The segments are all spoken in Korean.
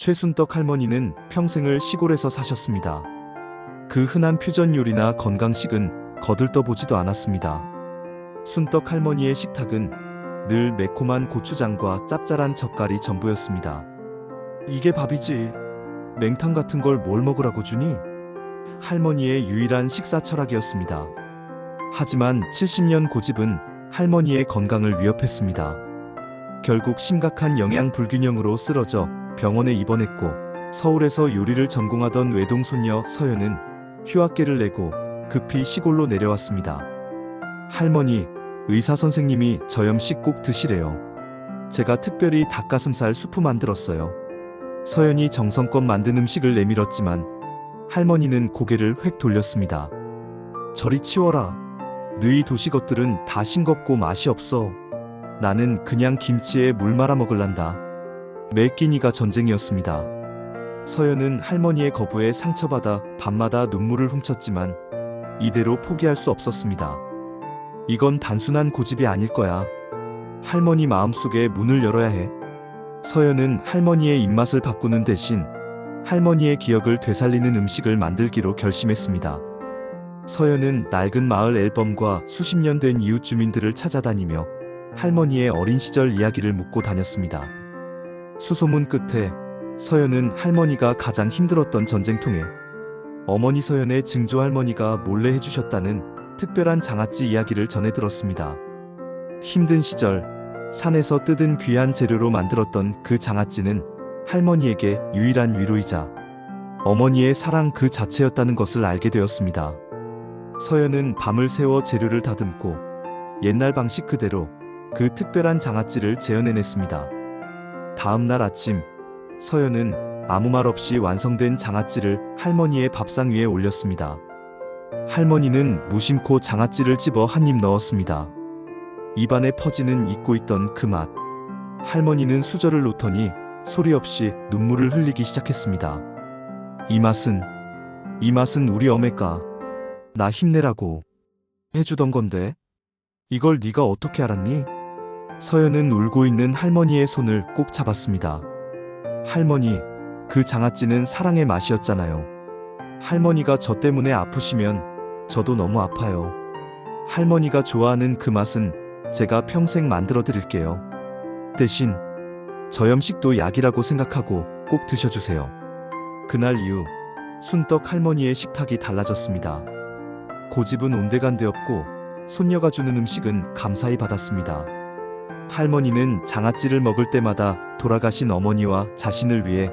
최순떡 할머니는 평생을 시골에서 사셨습니다. 그 흔한 퓨전 요리나 건강식은 거들떠보지도 않았습니다. 순떡 할머니의 식탁은 늘 매콤한 고추장과 짭짤한 젓갈이 전부였습니다. 이게 밥이지. 맹탕 같은 걸 뭘 먹으라고 주니? 할머니의 유일한 식사 철학이었습니다. 하지만 70년 고집은 할머니의 건강을 위협했습니다. 결국 심각한 영양 불균형으로 쓰러져 병원에 입원했고 서울에서 요리를 전공하던 외동손녀 서연은 휴학계를 내고 급히 시골로 내려왔습니다. 할머니, 의사 선생님이 저염식 꼭 드시래요. 제가 특별히 닭가슴살 수프 만들었어요. 서연이 정성껏 만든 음식을 내밀었지만 할머니는 고개를 획 돌렸습니다. 저리 치워라. 너희 도시 것들은 다 싱겁고 맛이 없어. 나는 그냥 김치에 물 말아 먹을란다. 매 끼니가 전쟁이었습니다. 서연은 할머니의 거부에 상처받아 밤마다 눈물을 훔쳤지만 이대로 포기할 수 없었습니다. 이건 단순한 고집이 아닐 거야. 할머니 마음속에 문을 열어야 해. 서연은 할머니의 입맛을 바꾸는 대신 할머니의 기억을 되살리는 음식을 만들기로 결심했습니다. 서연은 낡은 마을 앨범과 수십 년 된 이웃 주민들을 찾아다니며 할머니의 어린 시절 이야기를 묻고 다녔습니다. 수소문 끝에 서연은 할머니가 가장 힘들었던 전쟁통에 어머니 서연의 증조 할머니가 몰래 해주셨다는 특별한 장아찌 이야기를 전해 들었습니다. 힘든 시절 산에서 뜯은 귀한 재료로 만들었던 그 장아찌는 할머니에게 유일한 위로이자 어머니의 사랑 그 자체였다는 것을 알게 되었습니다. 서연은 밤을 새워 재료를 다듬고 옛날 방식 그대로 그 특별한 장아찌를 재현해냈습니다. 다음 날 아침 서연은 아무 말 없이 완성된 장아찌를 할머니의 밥상 위에 올렸습니다. 할머니는 무심코 장아찌를 집어 한 입 넣었습니다. 입안에 퍼지는 잊고 있던 그 맛. 할머니는 수저를 놓더니 소리 없이 눈물을 흘리기 시작했습니다. 이 맛은, 이 맛은 우리 어메가. 나 힘내라고 해주던 건데. 이걸 네가 어떻게 알았니? 서연은 울고 있는 할머니의 손을 꼭 잡았습니다. 할머니, 그 장아찌는 사랑의 맛이었잖아요. 할머니가 저 때문에 아프시면 저도 너무 아파요. 할머니가 좋아하는 그 맛은 제가 평생 만들어 드릴게요. 대신 저염식도 약이라고 생각하고 꼭 드셔주세요. 그날 이후 순떡 할머니의 식탁이 달라졌습니다. 고집은 온데간데없고 손녀가 주는 음식은 감사히 받았습니다. 할머니는 장아찌를 먹을 때마다 돌아가신 어머니와 자신을 위해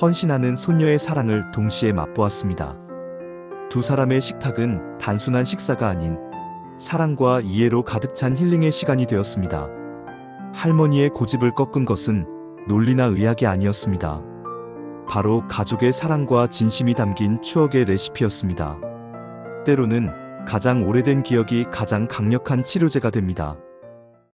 헌신하는 손녀의 사랑을 동시에 맛보았습니다. 두 사람의 식탁은 단순한 식사가 아닌 사랑과 이해로 가득 찬 힐링의 시간이 되었습니다. 할머니의 고집을 꺾은 것은 논리나 의학이 아니었습니다. 바로 가족의 사랑과 진심이 담긴 추억의 레시피였습니다. 때로는 가장 오래된 기억이 가장 강력한 치료제가 됩니다.